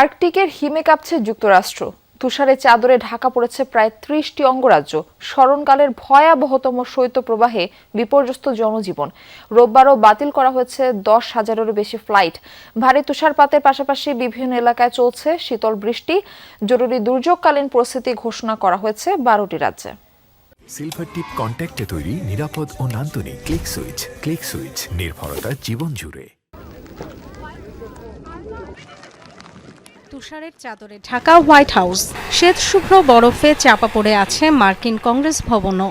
আর্কটিকের হিমে কাঁপছে যুক্তরাষ্ট্র। তুষারে চাদরে ঢাকা পড়েছে প্রায় ত্রিশটি অঙ্গরাজ্য। স্মরণকালের ভয়াবহতম শৈত্যপ্রবাহে বিপর্যস্ত জনজীবন। রোববারও বাতিল করা হয়েছে দশ হাজারেরও বেশি ফ্লাইট। ভারী তুষারপাতের পাশাপাশি বিভিন্ন এলাকায় চলছে শীতল বৃষ্টি। জরুরি দুর্যোগকালীন পরিস্থিতি ঘোষণা করা হয়েছে বারোটি রাজ্যে। সিলভার টিপ কন্ট্যাক্টে তৈরি নিরাপদ ও নান্দনিক ক্লিক সুইচ ক্লিক সুইচ নির্ভরতা জীবন জুড়ে। তুষারের চাদরে ঢাকা হোয়াইট হাউস। শ্বেত শুভ্র বরফে চাপা পড়ে আছে মার্কিন কংগ্রেস ভবনও।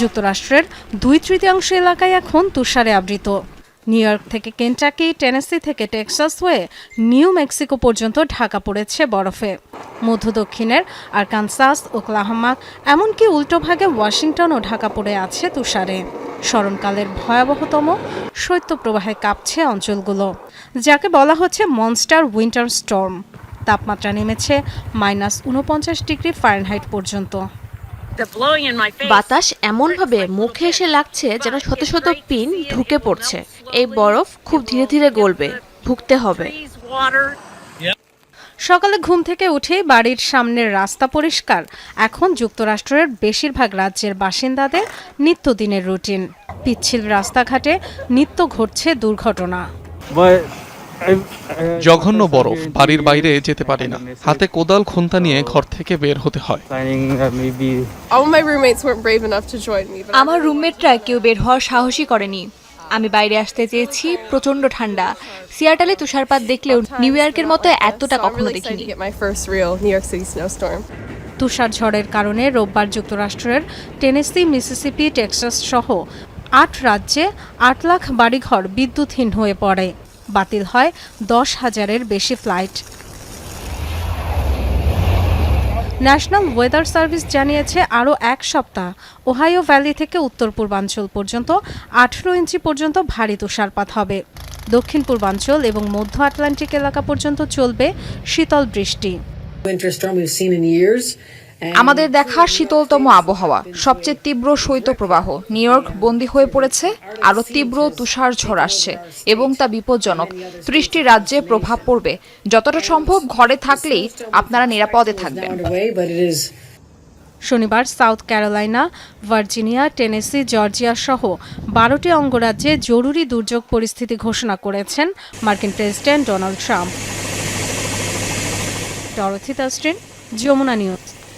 যুক্তরাষ্ট্রের দুই তৃতীয়াংশ এলাকায় এখন তুষারে আবৃত। নিউ ইয়র্ক থেকে কেন্টাকি, টেনেসি থেকে টেক্সাস হয়ে নিউ মেক্সিকো পর্যন্ত ঢাকা পড়েছে বরফে। মধ্য দক্ষিণের আরকানসাস, ওকলাহামা, এমনকি উল্টোভাগে ওয়াশিংটনও ঢাকা পড়ে আছে তুষারে। স্মরণকালের ভয়াবহতম শৈত্যপ্রবাহে কাঁপছে অঞ্চলগুলো, যাকে বলা হচ্ছে মনস্টার উইন্টার স্টর্ম। তাপমাত্রা নেমেছে মাইনাস উনপঞ্চাশ ডিগ্রি ফারেনহাইট পর্যন্ত। বাতাস এমনভাবে মুখে এসে লাগছে যেন শত শত পিন ঢুকে পড়ছে। এই বরফ খুব ধীরে ধীরে গলবে, ভুগতে হবে। সকালে ঘুম থেকে উঠে বাড়ির সামনের রাস্তা পরিষ্কার। এখন যুক্তরাষ্ট্রের বেশিরভাগ রাজ্যের বাসিন্দাদের নিত্যদিনের রুটিন। পিচ্ছিল রাস্তাঘাটে নিত্য ঘটছে দুর্ঘটনা। জঘন্য বরফ বাড়ির বাইরে যেতে পারি না। হাতে কোদাল খুন্তা নিয়ে ঘর থেকে বের হতে হয়। আমার রুমমেটরা কেউ বের হওয়ার সাহসই করেনি। আমি বাইরে আসতে চেয়েছি প্রচণ্ড ঠান্ডা। সিয়াটালে তুষারপাত দেখলেও নিউ ইয়র্কের মতো এতটা কখনো দেখিনি. তুষার ঝড়ের কারণে রোববার যুক্তরাষ্ট্রের টেনেসি মিসিসিপি টেক্সাস সহ আট রাজ্যে আট লাখ বাড়িঘর বিদ্যুৎহীন হয়ে পড়ে। বাতিল হয় দশ হাজারের বেশি ফ্লাইট। ন্যাশনাল ওয়েদার সার্ভিস জানিয়েছে আরও এক সপ্তাহ ওহাইও ভ্যালি থেকে উত্তর পূর্বাঞ্চল পর্যন্ত আঠেরো ইঞ্চি পর্যন্ত ভারী তুষারপাত হবে। দক্ষিণ পূর্বাঞ্চল এবং মধ্য আটলান্টিক এলাকা পর্যন্ত চলবে শীতল বৃষ্টি। আমাদের দেখা শীতলতম আবহাওয়া সবচেয়ে তীব্র শৈত্যপ্রবাহ। নিউ ইয়র্ক বন্দী হয়ে পড়েছে আরও তীব্র তুষার ঝড় আসছে এবং তা বিপজ্জনক। ত্রিশটি রাজ্যে প্রভাব পড়বে। যতটা সম্ভব ঘরে থাকলেই আপনারা নিরাপদে থাকবেন। শনিবার South Carolina Virginia Tennessee Georgia সহ বারোটি অঙ্গরাজ্যে জরুরি দুর্যোগ পরিস্থিতি ঘোষণা করেছেন মার্কিন প্রেসিডেন্ট ডোনাল্ড ট্রাম্প। ডরথি তাস্টিন যমুনা নিউজ।